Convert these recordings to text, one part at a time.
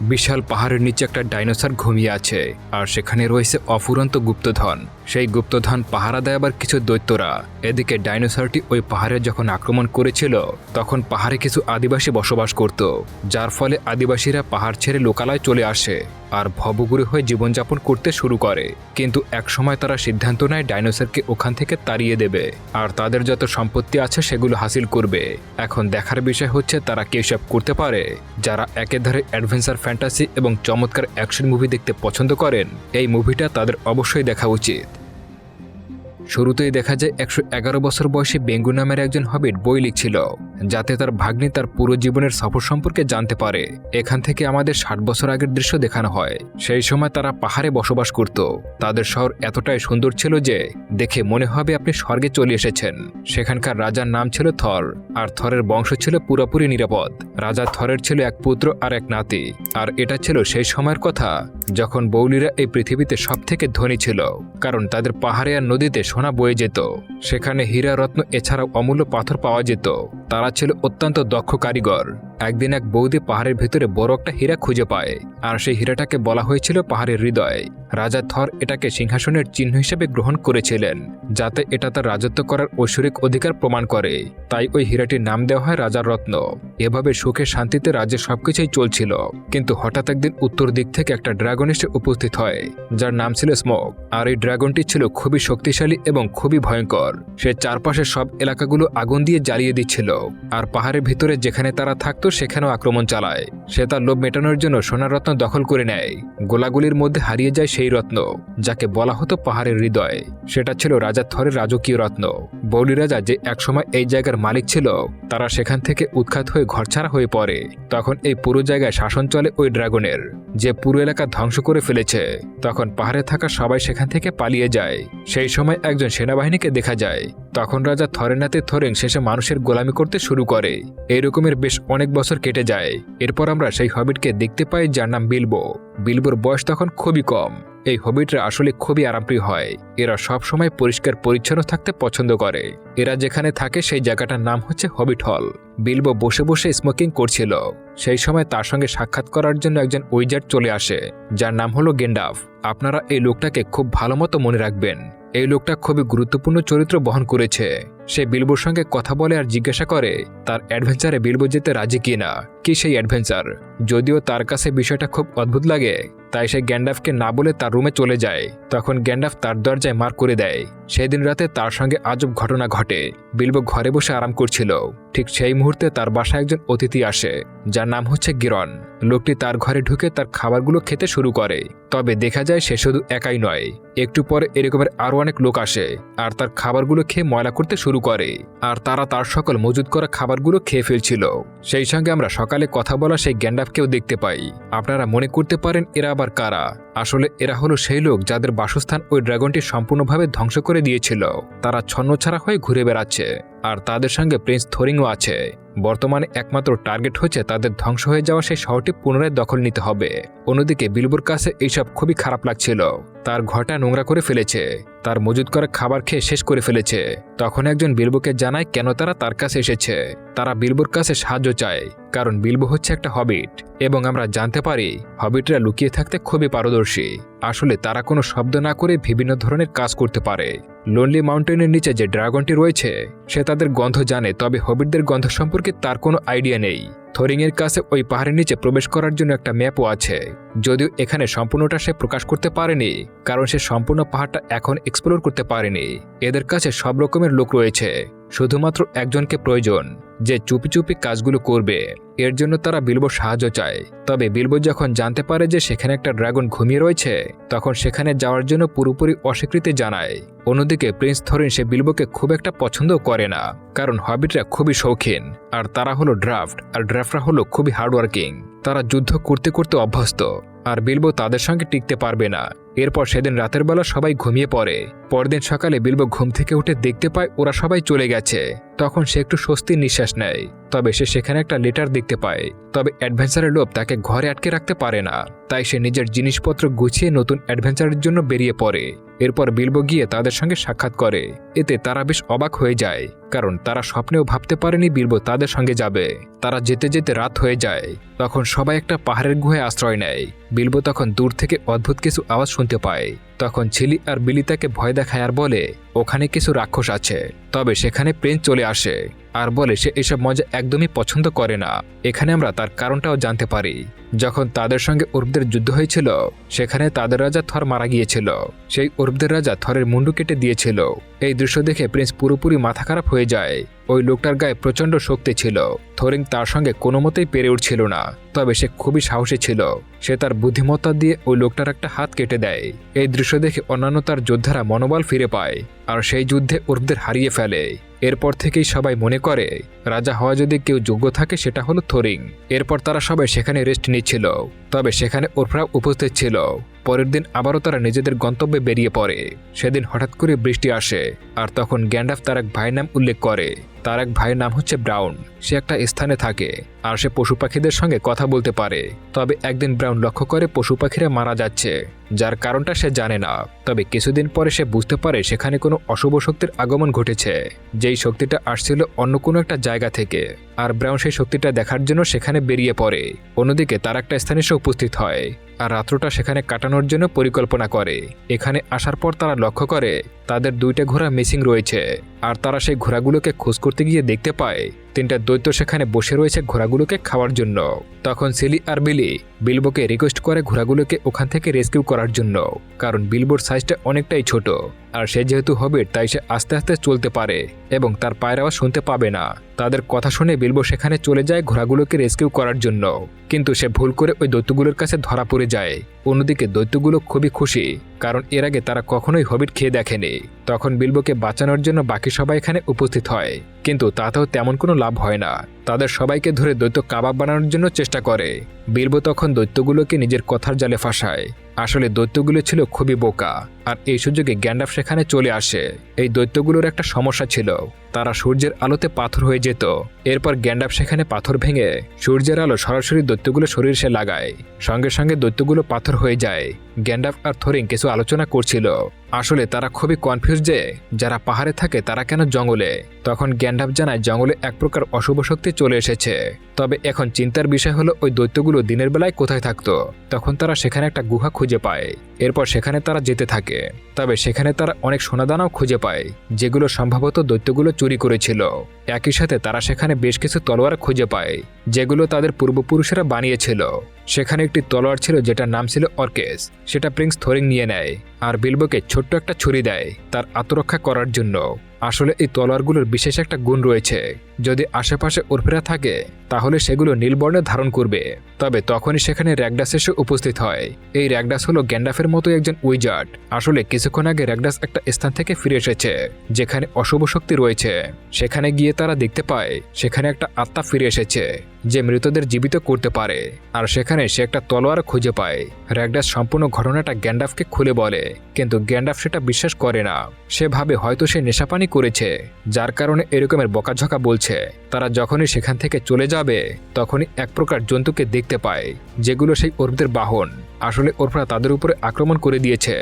বিশাল পাহাড়ের নিচে একটা ডাইনোসর ঘুমিয়ে আছে, আর সেখানে রয়েছে অফুরন্ত গুপ্তধন। সেই গুপ্তধন পাহারা দেয় আবার কিছু দৈত্যরা। এদিকে ডাইনোসরটি ওই পাহাড়ে যখন আক্রমণ করেছিল, তখন পাহাড়ে কিছু আদিবাসী বসবাস করত, যার ফলে আদিবাসীরা পাহাড় ছেড়ে লোকালয় চলে আসে। আর ভবগুরু হয়ে জীবনযাপন করতে শুরু করে। কিন্তু একসময় তারা সিদ্ধান্ত নেয় ডাইনোসরকে ওখান থেকে তাড়িয়ে দেবে। আর তাদের যত সম্পত্তি আছে সেগুলো হাসিল করবে। এখন দেখার বিষয় হচ্ছে তারা কে সব করতে পারে। যারা একে ধারে অ্যাডভেঞ্চার ফ্যান্টাসি এবং চমৎকার অ্যাকশন মুভি দেখতে পছন্দ করেন, এই মুভিটা তাদের অবশ্যই দেখা উচিত। শুরুতেই দেখা যায় একশো এগারো বছর বয়সী বেঙ্গু নামের একজন হবিট বই লিখছিল, যাতে তার ভাগ্নি তার পুরো জীবনের সফর সম্পর্কে জানতে পারে। এখান থেকে আমাদের ষাট বছর আগের দৃশ্য দেখানো হয়। সেই সময় তারা পাহাড়ে বসবাস করত। তাদের শহর এতটাই সুন্দর ছিল যে, দেখে মনে হবে আপনি স্বর্গে চলে এসেছেন। সেখানকার রাজার নাম ছিল থর, আর থরের বংশ ছিল পুরোপুরি নিরাপদ। রাজা থরের ছিল এক পুত্র আর এক নাতি, আর এটা ছিল সেই সময়ের কথা। যখন বৌলিরা এই পৃথিবীতে সব থেকে ধনী ছিল, কারণ তাদের পাহাড়ে আর নদীতে সোনা বয়ে যেত, সেখানে হীরা রত্ন এছাড়াও অমূল্য পাথর পাওয়া যেত, তারা ছিল অত্যন্ত দক্ষ কারিগর। একদিন এক বৌদি পাহাড়ের ভিতরে বড় একটা হীরা খুঁজে পায়, আর সেই হীরাটাকে বলা হয়েছিল পাহাড়ের হৃদয়। রাজা থর এটাকে সিংহাসনের চিহ্ন হিসেবে গ্রহণ করেছিলেন, যাতে এটা তার রাজত্ব করার ঐশ্বরিক অধিকার প্রমাণ করে। তাই ওই হীরাটির নাম দেওয়া হয় রাজার রত্ন। এভাবে সুখে শান্তিতে রাজ্যে সবকিছুই চলছিল। কিন্তু হঠাৎ একদিন উত্তর দিক থেকে একটা ড্রাগন এসে উপস্থিত হয়, যার নাম ছিল স্মোক। আর এই ড্রাগনটি ছিল খুবই শক্তিশালী এবং খুবই ভয়ঙ্কর। সে চারপাশের সব এলাকাগুলো আগুন দিয়ে জ্বালিয়ে দিচ্ছিল। আর পাহাড়ের ভিতরে যেখানে তারা থাকতো সেখানেও আক্রমণ চালায়। সে তার লোভ মেটানোর জন্য সোনার রত্ন দখল করে নেয়। গোলাগুলির মধ্যে হারিয়ে যায় সেই রত্ন, যাকে বলা হতো পাহাড়ের হৃদয়। সেটা ছিল রাজা থরের রাজকীয় রত্ন। বৌলি রাজা যে একসময় এই জায়গার মালিক ছিল, তারা সেখান থেকে উৎখাত হয়ে ঘরছাড়া হয়ে পড়ে। তখন এই পুরো জায়গায় শাসন চলে ওই ড্রাগনের, যে পুরো এলাকা ধ্বংস করে ফেলেছে। তখন পাহাড়ে থাকা সবাই সেখান থেকে পালিয়ে যায়। সেই সময় একজন সেনাবাহিনীকে দেখা যায়। তখন রাজা থরেনাতে থরেন শেষে মানুষের গোলামি করতে শুরু করে। এই রকমের বেশ অনেক বছর কেটে যায়। এরপর আমরা সেই হবিটকে দেখতে পাই যার নাম বিলবো। বিলবোর বয়স তখন খুবই কম। এই হবিটরা আসলে খুবই আরামপ্রিয় হয়। এরা সব সময় পরিষ্কার পরিচ্ছন্ন থাকতে পছন্দ করে। এরা যেখানে থাকে সেই জায়গাটার নাম হচ্ছে হবিট হল। বিলবো বসে বসে স্মোকিং করছিল। সেই সময় তার সঙ্গে সাক্ষাৎ করার জন্য একজন উইজার্ড চলে আসে, যার নাম হলো গেন্ডাফ। আপনারা এই লোকটাকে খুব ভালো মতো মনে রাখবেন। এই লোকটা খুবই গুরুত্বপূর্ণ চরিত্র বহন করেছে। সে বিলবোর সঙ্গে কথা বলে আর জিজ্ঞাসা করে, তার অ্যাডভেঞ্চারে বিলবো যেতে রাজি কিনা কি সেই অ্যাডভেঞ্চার? যদিও তার কাছে বিষয়টা খুব অদ্ভুত লাগে, তাই সে গ্যান্ডাফকে না বলে তার রুমে চলে যায়। তখন গ্যান্ডাফ তার দরজায় মার করে দেয়। সেদিন রাতে তার সঙ্গে আজব ঘটনা ঘটে। বিলবো ঘরে বসে আরাম করছিল। ঠিক সেই মুহূর্তে তার বাসায় একজন অতিথি আসে, যার নাম হচ্ছে গিরন লোকটি তার ঘরে ঢুকে তার খাবারগুলো খেতে শুরু করে। তবে দেখা যায় সে শুধু একাই নয়, একটু পরে এরকমের আরও অনেক লোক আসে, আর তার খাবারগুলো খেয়ে ময়লা করতে শুরু করে, আর তারা তার সকল মজুদ করা খাবারগুলো খেয়ে ফেলছিল। সেই সঙ্গে আমরা সকালে কথা বলা সেই গ্যান্ডাফকেও দেখতে পাই। আপনারা মনে করতে পারেন এরা আবার কারা। আসলে এরা হলো সেই লোক যাদের বাসস্থান ওই ড্রাগনটি সম্পূর্ণভাবে ধ্বংস করে দিয়েছিল। তারা ছন্নছাড়া হয়ে ঘুরে বেড়াচ্ছে, আর তাদের সঙ্গে প্রিন্স থরিংও আছে। বর্তমানে একমাত্র টার্গেট হচ্ছে তাদের ধ্বংস হয়ে যাওয়া সেই শহরটি পুনরায় দখল নিতে হবে। অন্যদিকে বিলবুর কাছে এইসব খুবই খারাপ লাগছিল। তার ঘরটা নোংরা করে ফেলেছে। তার মজুদ করা খাবার খেয়ে শেষ করে ফেলেছে। তখন একজন বিলবুকে জানায় কেন তারা তার কাছে এসেছে। তারা বিলবুর কাছে সাহায্য চায়, কারণ বিলবু হচ্ছে একটা হবিট। এবং আমরা জানতে পারি, হবিটরা লুকিয়ে থাকতে খুবই পারদর্শী। আসলে তারা কোনো শব্দ না করে বিভিন্ন ধরনের কাজ করতে পারে। লোনলি মাউন্টেনের নিচে যে ড্রাগনটি রয়েছে, সে তাদের গন্ধ জানে, তবে হবিটদের গন্ধ সম্পর্কে তার কোনো আইডিয়া নেই। থরিংয়ের কাছে ওই পাহাড়ের নিচে প্রবেশ করার জন্য একটা ম্যাপও আছে। যদিও এখানে সম্পূর্ণটা সে প্রকাশ করতে পারেনি, কারণ সে সম্পূর্ণ পাহাড়টা এখন এক্সপ্লোর করতে পারেনি। এদের কাছে সব রকমের লোক রয়েছে। শুধুমাত্র একজনকে প্রয়োজন যে চুপি চুপি কাজগুলো করবে। এর জন্য তারা বিলবো সাহায্য চায়। তবে বিলবো যখন জানতে পারে যে সেখানে একটা ড্রাগন ঘুমিয়ে রয়েছে, তখন সেখানে যাওয়ার জন্য পুরোপুরি অস্বীকৃতি জানায়। অন্যদিকে প্রিন্স থরিন সে বিলবোকে খুব একটা পছন্দ করে না, কারণ হবিটরা খুবই শৌখিন, আর তারা হলো ড্রাফট, আর ড্রাফটরা হলো খুবই হার্ডওয়ার্কিং। তারা যুদ্ধ করতে করতে অভ্যস্ত। আর বিলবো তাদের সঙ্গে টিকতে পারবে না। এরপর সেদিন রাতের বেলা সবাই ঘুমিয়ে পড়ে। পরদিন সকালে বিলবো ঘুম থেকে উঠে দেখতে পায় ওরা সবাই চলে গেছে। তখন সে একটু স্বস্তির নিঃশ্বাস নেয়। তবে সে সেখানে একটা লেটার দেখতে পায়। তবে অ্যাডভেঞ্চারের লোভ তাকে ঘরে আটকে রাখতে পারে না। তাই সে নিজের জিনিসপত্র গুছিয়ে নতুন অ্যাডভেঞ্চারের জন্য বেরিয়ে পড়ে। এরপর বিলবো গিয়ে তাদের সঙ্গে সাক্ষাৎ করে। এতে তারা বেশ অবাক হয়ে যায়, কারণ তারা স্বপ্নেও ভাবতে পারেনি বিলবো তাদের সঙ্গে যাবে। তারা যেতে যেতে রাত হয়ে যায়, তখন সবাই একটা পাহাড়ের গুহায় আশ্রয় নেয়। বিলবো তখন দূর থেকে অদ্ভুত কিছু আওয়াজ শুনতে পায়। তখন ছিলি আর বিলি তাকে ভয় দেখায় আর বলে, ওখানে কিছু রাক্ষস আছে, তবে সেখানে প্রিন্স চলে আসে। আর বলে, সে এসব মজা একদমই পছন্দ করে না। এখানে আমরা তার কারণটাও জানতে পারি। যখন তাদের সঙ্গে উর্বদের যুদ্ধ হয়েছিল, সেখানে তাদের রাজা থর মারা গিয়েছিল। সেই উর্বদের রাজা থরের মুন্ডু কেটে দিয়েছিল। এই দৃশ্য দেখে প্রিন্স পুরোপুরি মাথা খারাপ হয়ে যায়। ওই লোকটার গায়ে প্রচণ্ড শক্তি ছিল। থরিং তার সঙ্গে কোনো মতেই পেরে উঠছিল না। তবে সে খুবই সাহসী ছিল। সে তার বুদ্ধিমত্তা দিয়ে ওই লোকটার একটা হাত কেটে দেয়। এই দৃশ্য দেখে অন্যান্য তার যোদ্ধারা মনোবল ফিরে পায়। আর সেই যুদ্ধে উর্বদের হারিয়ে ফেলে। এরপর থেকেই সবাই মনে করে, রাজা হওয়া যদি কেউ যোগ্য থাকে সেটা হলো থোরিং। এরপর তারা সবাই সেখানে রেস্ট নিচ্ছিল। তবে সেখানে ওরফরা উপস্থিত ছিল। পরের দিন আবারও তারা নিজেদের গন্তব্যে বেরিয়ে পড়ে। সেদিন হঠাৎ করে বৃষ্টি আসে, আর তখন গ্যান্ডাফ তার এক ভাইয়ের নাম উল্লেখ করে। তার এক ভাইয়ের নাম হচ্ছে ব্রাউন। সে একটা স্থানে থাকে আর সে পশু পাখিদের সঙ্গে কথা বলতে পারে। তবে একদিন ব্রাউন লক্ষ্য করে পশু পাখিরা মারা যাচ্ছে, যার কারণটা সে জানে না। তবে কিছুদিন পরে সে বুঝতে পারে সেখানে কোনো অশুভ শক্তির আগমন ঘটেছে। যেই শক্তিটা আসছিল অন্য কোনো একটা জায়গা থেকে। আর ব্রাউন সেই শক্তিটা দেখার জন্য সেখানে বেরিয়ে পড়ে। অন্যদিকে তার একটা স্থানে সে উপস্থিত হয় আর রাত্রটা সেখানে কাটানোর জন্য পরিকল্পনা করে। এখানে আসার পর তারা লক্ষ্য করে তাদের দুইটা ঘোড়া মিসিং রয়েছে আর তারা সেই ঘোড়াগুলোকে খোঁজ করতে গিয়ে দেখতে পায়। তিনটা দৈত্য সেখানে বসে রয়েছে ঘোড়াগুলোকে খাওয়ার জন্য। তখন সিলি আর বিলি বিলবোকে রিকোয়েস্ট করে ঘোড়াগুলোকে ওখান থেকে রেস্কিউ করার জন্য, কারণ বিলবোর সাইজটা অনেকটাই ছোট, আর সে যেহেতু হবিট তাই সে আস্তে আস্তে চলতে পারে, এবং তার পায়ের আওয়াজ শুনতে পাবে না। তাদের কথা শুনে বিলবো সেখানে চলে যায় ঘোড়াগুলোকে রেস্কিউ করার জন্য, কিন্তু সে ভুল করে ওই দৈত্যগুলোর কাছে ধরা পড়ে যায়। অন্যদিকে দৈত্যগুলো খুবই খুশি, কারণ এর আগে তারা কখনোই হবিট খেয়ে দেখেনি। তখন বিলবোকে বাঁচানোর জন্য বাকি সবাই এখানে উপস্থিত হয়, কিন্তু তাতেও তেমন কোনো লাভ হয় না। তাদের সবাইকে ধরে দৈত্য কাবাব বানানোর জন্য চেষ্টা করে। বিলবো তখন দৈত্যগুলোকে নিজের কথার জালে ফাঁসায়। আসলে দৈত্যগুলো ছিল খুবই বোকা। আর এই সুযোগে গ্যান্ডাফ সেখানে চলে আসে। এই দৈত্যগুলোর একটা সমস্যা ছিল। তারা সূর্যের আলোতে পাথর হয়ে যেত। এরপর গ্যান্ডাফ সেখানে পাথর ভেঙে সূর্যের আলো সরাসরি দৈত্যগুলো শরীর সে লাগায়। সঙ্গে সঙ্গে দৈত্যগুলো পাথর হয়ে যায়। গ্যান্ডাফ আর থরিং কিছু আলোচনা করছিল। আসলে তারা খুবই কনফিউজ যে, যারা পাহাড়ে থাকে তারা কেন জঙ্গলে? তখন গ্যান্ডাফ জানায় জঙ্গলে এক প্রকার অশুভ শক্তি চলে এসেছে। তবে এখন চিন্তার বিষয় হলো ওই দৈত্যগুলো দিনের বেলায় কোথায় থাকতো? তখন তারা সেখানে একটা গুহা খুঁজে পায়। এরপর সেখানে তারা যেতে থাকে। তবে সেখানে তারা অনেক সোনাদানাও খুঁজে পায়, যেগুলো সম্ভবত দৈত্যগুলো চুরি করেছিল। একই সাথে তারা সেখানে বেশ কিছু তলোয়ার খুঁজে পায়, যেগুলো তাদের পূর্বপুরুষেরা বানিয়েছিল। সেখানে একটি তলোয়ার ছিল যেটার নাম ছিল অর্কেস। সেটা প্রিন্স থরিং নিয়ে নেয়, আর বিলবোকে ছোট্ট একটা ছুরি দেয় তার আত্মরক্ষা করার জন্য। আসলে এই তলোয়ারগুলোর বিশেষ একটা গুণ রয়েছে, যদি আশেপাশে উর্ফেরা থাকে তাহলে সেগুলো নীলবর্ণে ধারণ করবে। তবে তখনই সেখানে র্যাগডাস এসে উপস্থিত হয়। এই র্যাগডাস হলো গ্যান্ডাফের মতো একজন উইজার্ড। আসলে কিছুক্ষণ আগে র্যাগডাস একটা স্থান থেকে ফিরে এসেছে, যেখানে অশুভ শক্তি রয়েছে। সেখানে গিয়ে তারা দেখতে পায়, সেখানে একটা আত্মা ফিরে এসেছে, যে মৃতদের জীবিত করতে পারে। আর সেখানে সে একটা তলোয়ার খুঁজে পায়। র্যাগডাস সম্পূর্ণ ঘটনাটা গ্যান্ডাফকে খুলে বলে, কিন্তু গ্যান্ডাফ সেটা বিশ্বাস করে না। সে ভাবে হয়তো সে নেশাপানি করেছে, যার কারণে এরকমের বকাঝকা বলছে। তারা যখনই সেখান থেকে চলে যাবে তখনই এক প্রকার জন্তুকে দেখতে পায় যেগুলো সেই অর্বদের বাহন। আসলে ওরফরা তাদের উপরে আক্রমণ করে দিয়েছে,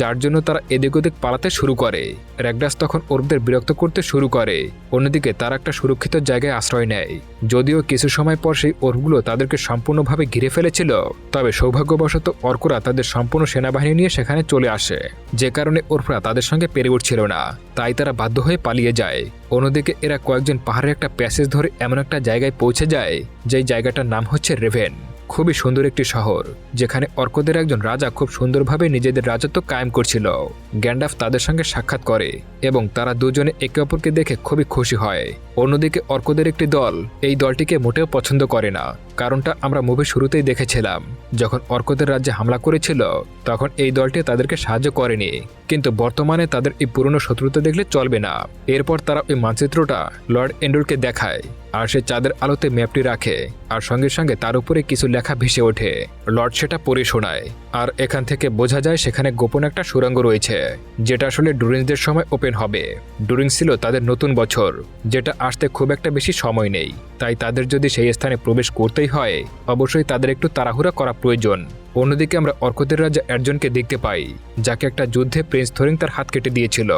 যার জন্য তারা এদিক ওদিক পালাতে শুরু করে। র্যাগডাস তখন ওরফদের বিরক্ত করতে শুরু করে, অন্যদিকে তারা একটা সুরক্ষিত জায়গায় আশ্রয় নেয়। যদিও কিছু সময় পর সেই অর্কগুলো তাদেরকে সম্পূর্ণভাবে ঘিরে ফেলেছিল, তবে সৌভাগ্যবশত অর্করা তাদের সম্পূর্ণ সেনাবাহিনী নিয়ে সেখানে চলে আসে, যে কারণে ওরফরা তাদের সঙ্গে পেরে উঠছিল না। তাই তারা বাধ্য হয়ে পালিয়ে যায়। অন্যদিকে এরা কয়েকজন পাহাড়ের একটা প্যাসেজ ধরে এমন একটা জায়গায় পৌঁছে যায়, যেই জায়গাটার নাম হচ্ছে রেভেন। খুবই সুন্দর একটি শহর, যেখানে অর্কদের একজন রাজা খুব সুন্দরভাবে নিজেদের রাজত্ব কায়েম করছিল। গ্যান্ডাফ তাদের সঙ্গে সাক্ষাৎ করে এবং তারা দুজনে একে অপরকে দেখে খুবই খুশি হয়। অন্যদিকে অর্কদের একটি দল এই দলটিকে মোটেও পছন্দ করে না। কারণটা আমরা মুভি শুরুতেই দেখেছিলাম। যখন অর্কদের রাজ্যে হামলা করেছিল, তখন এই দলটি তাদেরকে সাহায্য করেনি। কিন্তু বর্তমানে তাদের এই পুরনো শত্রুতা দেখলে চলবে না। এরপর তারা ওই মানচিত্রটা লর্ড এন্ডুরকে দেখায়, আর সে চাঁদের আলোতে ম্যাপটি রাখে, আর সঙ্গে সঙ্গে তার উপরে কিছু লেখা ভেসে ওঠে। লর্ড সেটা পড়ে শোনায়। আর এখান থেকে বোঝা যায় সেখানে গোপন একটা সুরঙ্গ রয়েছে, যেটা আসলে ডুরিংসদের সময় ওপেন হবে। ডুরিংস ছিল তাদের নতুন বছর, যেটা আসতে খুব একটা বেশি সময় নেই। তাই তাদের যদি সেই স্থানে প্রবেশ করতেই হয়, অবশ্যই তাদের একটু তাড়াহুড়া করা প্রয়োজন। অন্যদিকে আমরা অর্কদের রাজা একজনকে দেখতে পাই, যাকে একটা যুদ্ধে প্রিন্স থরিং তার হাত কেটে দিয়েছিল।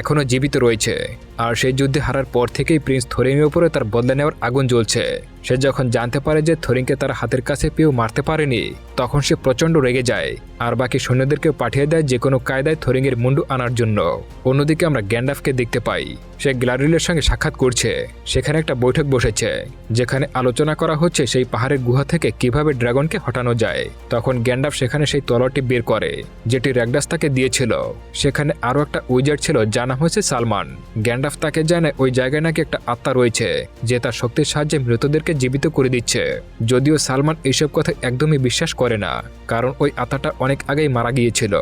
এখনও জীবিত রয়েছে, আর সেই যুদ্ধে হারার পর থেকেই প্রিন্স থরিংয়ের উপরে তার বদলা নেওয়ার আগুন জ্বলছে। সে যখন জানতে পারে যে থরিংকে তার হাতের কাছে পেয়েও মারতে পারেনি, তখন সে প্রচণ্ড রেগে যায়, আর বাকি সৈন্যদেরকে পাঠিয়ে দেয় যে কোনো কায়দায় থরিংয়ের মুন্ডু আনার জন্য। অন্যদিকে আমরা গ্যান্ডাফকে দেখতে পাই, সে গ্লারিলের সঙ্গে সাক্ষাৎ করছে। সেখানে একটা বৈঠক বসেছে, যেখানে আলোচনা করা হচ্ছে সেই পাহাড়ের গুহা থেকে কীভাবে ড্রাগনকে হটানো যায়। তখন গ্যান্ডাফ সেখানে সেই তলোয়ারটি বের করে, যেটি র্যাগডাস তাকে দিয়েছিল। সেখানে আরও একটা উইজার ছিল, যার নাম হয়েছে সালমান। গ্যান্ডাফ তাকে জানায় ওই জায়গায় নাকি একটা আত্মা রয়েছে, যে তার শক্তির সাহায্যে মৃতদেরকে জীবিত করে দিচ্ছে। যদিও সালমান এইসব কথা একদমই বিশ্বাস করে না, কারণ ওই আত্মাটা অনেক আগেই মারা গিয়েছিল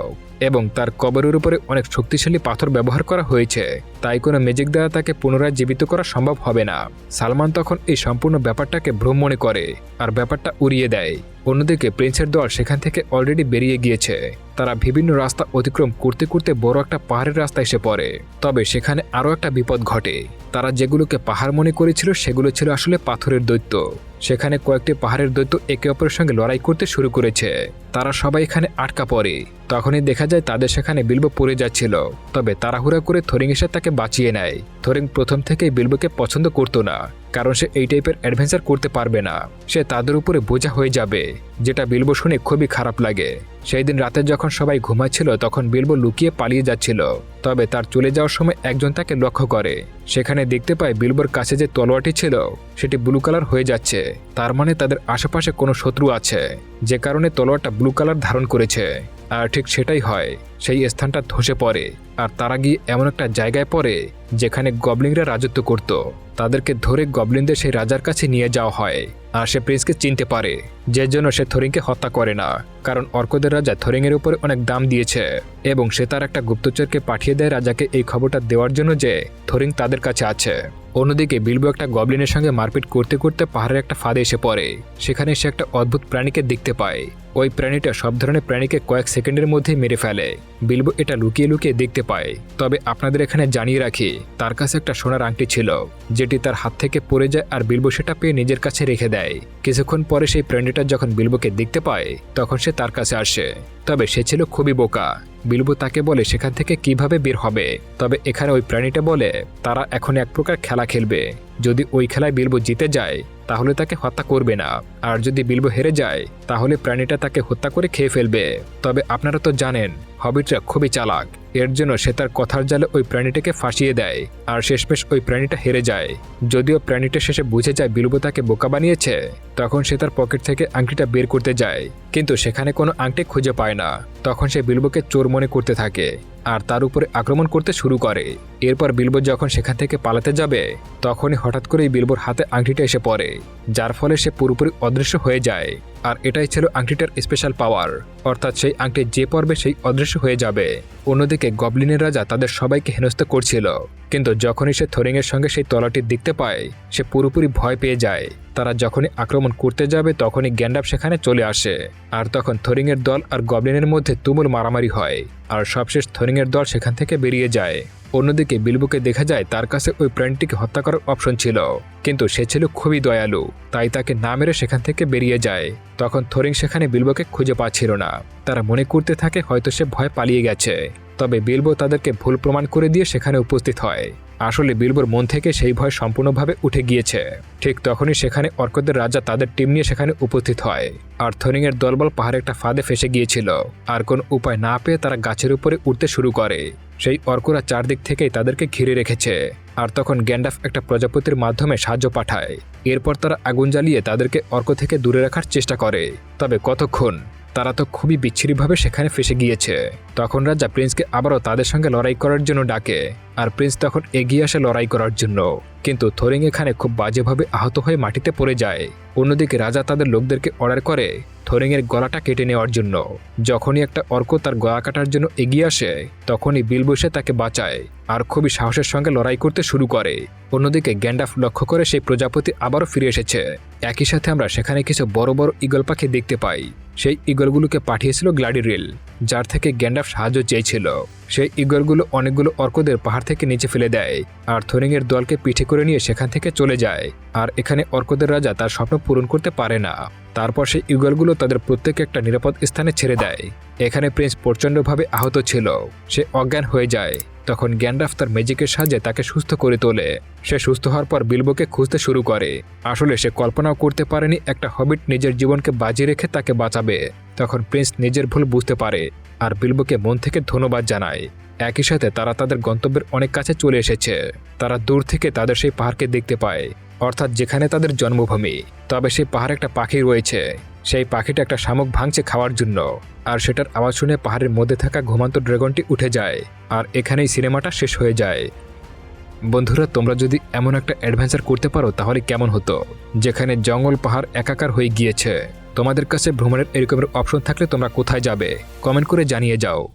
এবং তার কবরের উপরে অনেক শক্তিশালী পাথর ব্যবহার করা হয়েছে। তাই কোনো ম্যাজিক দ্বারা তাকে পুনরায় জীবিত করা সম্ভব হবে না। সালমান তখন এই সম্পূর্ণ ব্যাপারটাকে ভ্রম মনে করে, আর ব্যাপারটা উড়িয়ে দেয়। অন্যদিকে প্রিন্সের দল সেখান থেকে অলরেডি বেরিয়ে গিয়েছে। তারা বিভিন্ন রাস্তা অতিক্রম করতে করতে বড় একটা পাহাড়ের রাস্তা এসে পড়ে। তবে সেখানে আরও একটা বিপদ ঘটে। তারা যেগুলোকে পাহাড় মনে করেছিল, সেগুলো ছিল আসলে পাথরের দৈত্য। সেখানে কয়েকটি পাহাড়ের দৈত্য একে অপরের সঙ্গে লড়াই করতে শুরু করেছে। তারা সবাই এখানে আটকা পড়ে। তখনই দেখা যায় তাদের সেখানে বিলবো পড়ে যাচ্ছিল। তবে তাড়াহুড়া করে থরিং এসে তাকে বাঁচিয়ে নেয়। থরিং প্রথম থেকেই বিলবোকে পছন্দ করতো না। কারণ সে এই টাইপের অ্যাডভেঞ্চার করতে পারবে না। সে তাদের উপরে বোঝা হয়ে যাবে। যেটা বিলবো শুনে খুবই খারাপ লাগে। সেই দিন রাতে যখন সবাই ঘুমাচ্ছিল, তখন বিলবো লুকিয়ে পালিয়ে যাচ্ছিল। তবে তার চলে যাওয়ার সময় একজন তাকে লক্ষ্য করে। সেখানে দেখতে পায় বিলবোর কাছে যে তলোয়ারটি ছিল, সেটি ব্লু কালার হয়ে যাচ্ছে। তার মানে তাদের আশেপাশে কোনো শত্রু আছে, যে কারণে তলোয়ারটা ব্লু কালার ধারণ করেছে। আর ঠিক সেটাই হয়, সেই স্থানটা ধসে পড়ে। আর তারা গিয়ে এমন একটা জায়গায় পড়ে, যেখানে গবলিংরা রাজত্ব করত। তাদেরকে ধরে গবলিনদের সেই রাজার কাছে নিয়ে যাওয়া হয়। আর সে প্রিন্সকে চিনতে পারে, যে জন্য সে থরিংকে হত্যা করে না, কারণ অর্কদের রাজা থরিংয়ের উপরে অনেক দাম দিয়েছে, এবং সে তার একটা গুপ্তচরকে পাঠিয়ে দেয় রাজাকে এই খবরটা দেওয়ার জন্য যে থরিং তাদের কাছে আছে। অন্যদিকে বিলবো একটা গবলিনের সঙ্গে মারপিট করতে করতে পাহাড়ের একটা ফাঁদে এসে পড়ে, সেখানে সে একটা অদ্ভুত প্রাণীকে দেখতে পায়। ওই প্রাণীটা সব ধরনের প্রাণীকে কয়েক সেকেন্ডের মধ্যেই মেরে ফেলে। বিলবো এটা লুকিয়ে লুকিয়ে দেখতে পায়। তবে আপনাদের এখানে জানিয়ে রাখি, তার কাছে একটা সোনার আংটি ছিল, যেটি তার হাত থেকে পড়ে যায় আর বিলবো সেটা পেয়ে নিজের কাছে রেখে দেয়। কিছুক্ষণ পরে সেই প্রাণীটা যখন বিলবোকে দেখতে পায়, তখন সে তার কাছে আসে। তবে সে ছিল খুবই বোকা। বিলবো তাকে বলে, সেখান থেকে কীভাবে বের হবে? তবে এখানে ওই প্রাণীটা বলে, তারা এখন এক প্রকার খেলা খেলবে। যদি ওই খেলায় বিলবো জিতে যায় তাহলে তাকে হত্যা করবে না। আর যদি বিলবো হেরে যায়, তাহলে প্রাণীটা তাকে হত্যা করে খেয়ে ফেলবে। তবে আপনারা তো জানেন হবিটরা খুবই চালাক। এর জন্য সে তার কথার জালে ওই প্রাণীটাকে ফাঁসিয়ে দেয় আর শেষমেশ ওই প্রাণীটা হেরে যায়। যদিও প্রাণীটা শেষে বুঝে যায় বিলবো তাকে বোকা বানিয়েছে, তখন সে তার পকেট থেকে আংটিটা বের করতে যায়। কিন্তু সেখানে কোনো আংটি খুঁজে পায় না। তখন সে বিলবোকে চোর মনে করতে থাকে আর তার উপরে আক্রমণ করতে শুরু করে। এরপর বিলবো যখন সেখান থেকে পালাতে যাবে, তখনই হঠাৎ করেই বিলবোর হাতে আংটিটা এসে পড়ে, যার ফলে সে পুরোপুরি অদৃশ্য হয়ে যায়। আর এটাই ছিল আংটিটার স্পেশাল পাওয়ার অর্থাৎ সেই আংটি যে পর্বে সেই অদৃশ্য হয়ে যাবে। অন্যদিকে গবলিনের রাজা তাদের সবাইকে হেনস্থা করছিল। কিন্তু যখনই সে থরিংয়ের সঙ্গে সেই তলাটি দেখতে পায়, সে পুরোপুরি ভয় পেয়ে যায়। তারা যখনই আক্রমণ করতে যাবে, তখনই গ্যান্ডাপ সেখানে চলে আসে। আর তখন থরিংয়ের দল আর গবলিনের মধ্যে তুমুল মারামারি হয়। আর সবশেষ থরিংয়ের দল সেখান থেকে বেরিয়ে যায়। অন্যদিকে বিলবুকে দেখা যায় তার কাছে ওই প্রাণীটিকে হত্যা করার অপশন ছিল। কিন্তু সে ছিল খুবই দয়ালু, তাই তাকে না মেরে সেখান থেকে বেরিয়ে যায়। তখন থরিং সেখানে বিলবুকে খুঁজে পাচ্ছিল না। তারা মনে করতে থাকে হয়তো সে ভয় পালিয়ে গেছে। তবে বিলবো তাদেরকে ভুল প্রমাণ করে দিয়ে সেখানে উপস্থিত হয়। আসলে বিলবোর মন থেকে সেই ভয় সম্পূর্ণভাবে উঠে গিয়েছে। ঠিক তখনই সেখানে অর্কদের রাজা তাদের টিম নিয়ে সেখানে উপস্থিত হয়। আর থরিংয়ের দলবল পাহাড়ে একটা ফাঁদে ফেসে গিয়েছিল। আর কোনো উপায় না পেয়ে তারা গাছের উপরে উঠতে শুরু করে। সেই অর্করা চারদিক থেকেই তাদেরকে ঘিরে রেখেছে। আর তখন গ্যান্ডাফ একটা প্রজাপতির মাধ্যমে সাহায্য পাঠায়। এরপর তারা আগুন জ্বালিয়ে তাদেরকে অর্ক থেকে দূরে রাখার চেষ্টা করে। তবে কতক্ষণ? তারা তো খুবই বিচ্ছিরিভাবে সেখানে ফেসে গিয়েছে। তখন রাজা প্রিন্সকে আবারও তাদের সঙ্গে লড়াই করার জন্য ডাকে, আর প্রিন্স তখন এগিয়ে আসে লড়াই করার জন্য। কিন্তু থরিং এখানে খুব বাজেভাবে আহত হয়ে মাটিতে পড়ে যায়। অন্যদিকে রাজা তাদের লোকদেরকে অর্ডার করে থোরিংয়ের গলাটা কেটে নেওয়ার জন্য। যখনই একটা অর্ক তার গলা কাটার জন্য এগিয়ে আসে, তখনই বিলবো এসে তাকে বাঁচায়, আর খুবই সাহসের সঙ্গে লড়াই করতে শুরু করে। অন্যদিকে গ্যান্ডাফ লক্ষ্য করে সেই প্রজাপতি আবারও ফিরে এসেছে। একই সাথে আমরা সেখানে কিছু বড় বড় ইগল পাখি দেখতে পাই। সেই ইগলগুলোকে পাঠিয়েছিল গ্লাডিরিল, যার থেকে গ্যান্ডাফ সাহায্য চেয়েছিল। সেই ইগলগুলো অনেকগুলো অর্কদের পাহাড় থেকে নিচে ফেলে দেয় আর থোরিংয়ের দলকে পিঠে করে নিয়ে সেখান থেকে চলে যায়। আর এখানে অর্কদের রাজা তার স্বপ্ন পূরণ করতে পারে না। তারপর সেই ইগলগুলো তাদের প্রত্যেকে একটা নিরাপদ স্থানে ছেড়ে দেয়। এখানে প্রিন্স প্রচণ্ডভাবে আহত ছিল। সে অজ্ঞান হয়ে যায়। তখন গ্যান্ডাফ তার ম্যাজিকের সাহায্যে তাকে সুস্থ করে তোলে। সে সুস্থ হওয়ার পর বিলবোকে খুঁজতে শুরু করে। আসলে সে কল্পনাও করতে পারেনি একটা হবিট নিজের জীবনকে বাজি রেখে তাকে বাঁচাবে। তখন প্রিন্স নিজের ভুল বুঝতে পারে আর বিলবোকে মন থেকে ধন্যবাদ জানায়। একই সাথে তারা তাদের গন্তব্যের অনেক কাছে চলে এসেছে। তারা দূর থেকে তাদের সেই পাহাড়কে দেখতে পায়। অর্থাৎ যেখানে তাদের জন্মভূমি, তবে সেই পাহাড়ে একটা পাখি রয়েছে। সেই পাখিটা একটা শামুক ভাঙছে খাওয়ার জন্য। আর সেটার আওয়াজ শুনে পাহাড়ের মধ্যে থাকা ঘুমান্ত ড্রাগনটি উঠে যায়। আর এখানেই সিনেমাটা শেষ হয়ে যায়। বন্ধুরা, তোমরা যদি এমন একটা অ্যাডভেঞ্চার করতে পারো, তাহলে কেমন হতো? যেখানে জঙ্গল পাহাড় একাকার হয়ে গিয়েছে। তোমাদের কাছে ভ্রমণের এরকমের অপশন থাকলে তোমরা কোথায় যাবে? কমেন্ট করে জানিয়ে যাও।